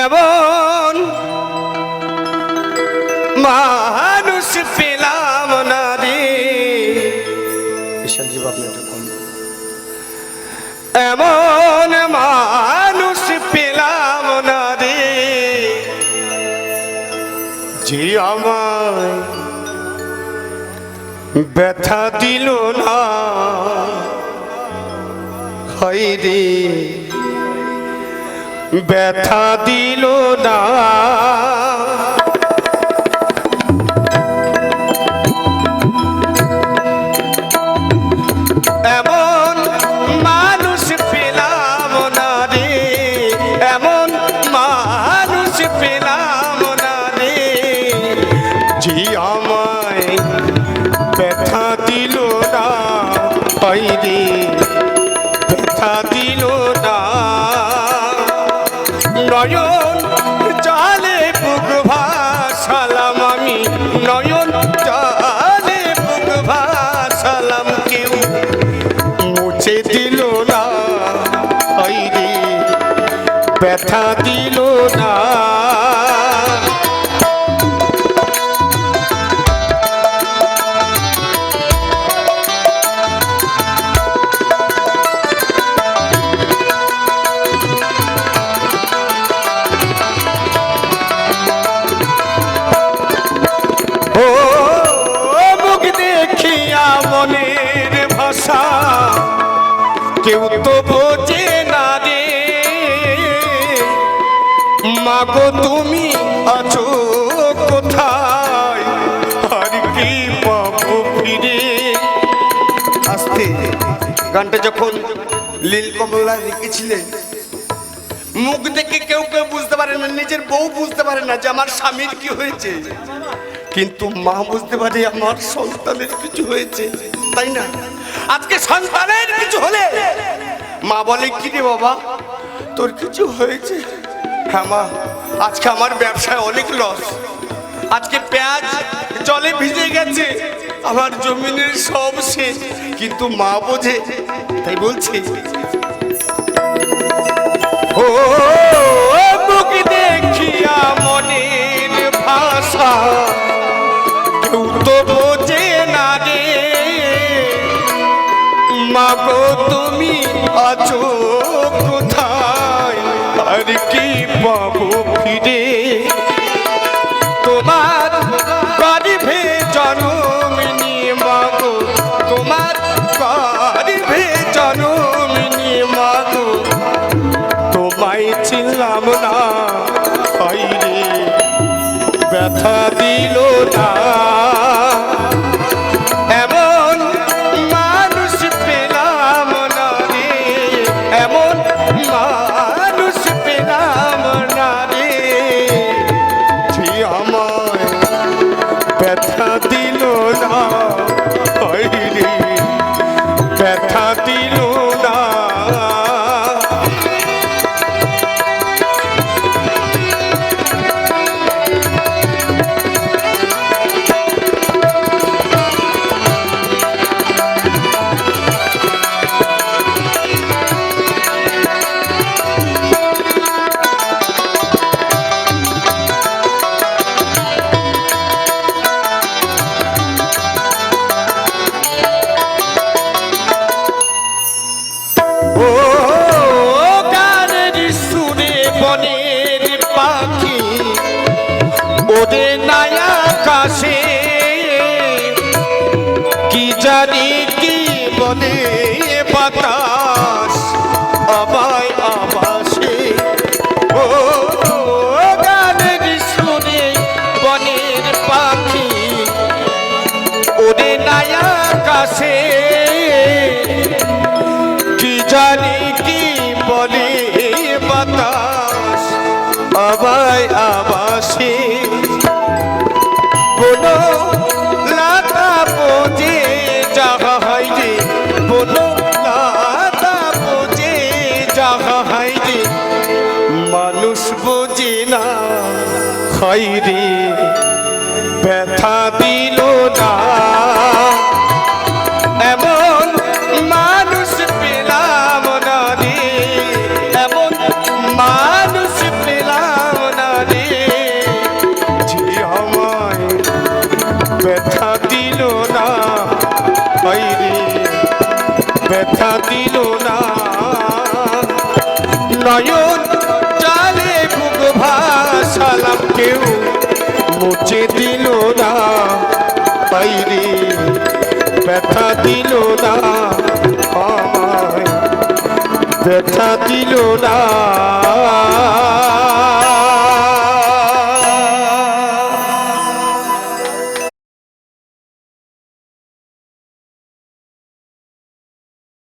এমন মানুষ পেলাম না রে। বিশালজীব আপনি এমন মানুষ পেলাম না রে। যে আমায় ব্যথা দিল না হয় রে। ব্যথা দিল না। এমন মানুষ না এমন মানুষ না যে আমায় ব্যথা দিল না। রে, ব্যথা দিল না নয়ন, জালে বুক সালাম আমি নয়ন, জালে বুকভা, সালাম কেউ মুছে দিল না। ব্যথা দিল না। ভাষা কেউ তো বোঝে না রে। মাগো, তুমি আছো কোথায়? আর কি পাবো ফিরে? আস্তে, গানটা যখন লীল কমলা লিখেছিলেন, মুখ দেখে কেউ কেউ বুঝতে পারে না, নিজের বউ বুঝতে পারে না যে আমার স্বামীর কি হয়েছে। কিন্তু মা বুঝতে পারে আমার সন্তানের কিছু হয়েছে, তাই না? আজকে সন্তানের কিছু হলে? মা বলে, কি রে বাবা? তোর কিছু হয়েছে? হ্যাঁ মা, আজকে আমার ব্যবসায় অনেক লস আজকে পেঁয়াজ জলে ভিজে গেছে, আমার জমিনের সব শেষ। কিন্তু মা বোঝে, তাই বলছে, ও দেখিয়া মনের ভাষা, কেউ তো আছো কোথায়? আর কি পাবো ফিরে? তোমার গরিবে জন্ম নিয়ে মাগো। তোমার গরিবে জন্ম ওরে নায়া কাশে কি জানি কি বলে বাতাস, আমায় আবাসে ও গানের সুরে বনের পাখি, ওরে নায়া কাশে কি জানি কি বলে বাতাস আবাই আবাসে বলো, লাতা বোঝে যাহা হয় রে বলো, লাতা বোঝে যাহা হয় রে মানুষ বোঝে না, হয় রে, ব্যথা দিল না। ব্যথা দিল না। নয়ন জালে বুক ভাসালাম কেউ মুছে দিল না। বাইরে ব্যথা দিল না। ব্যথা দিল না।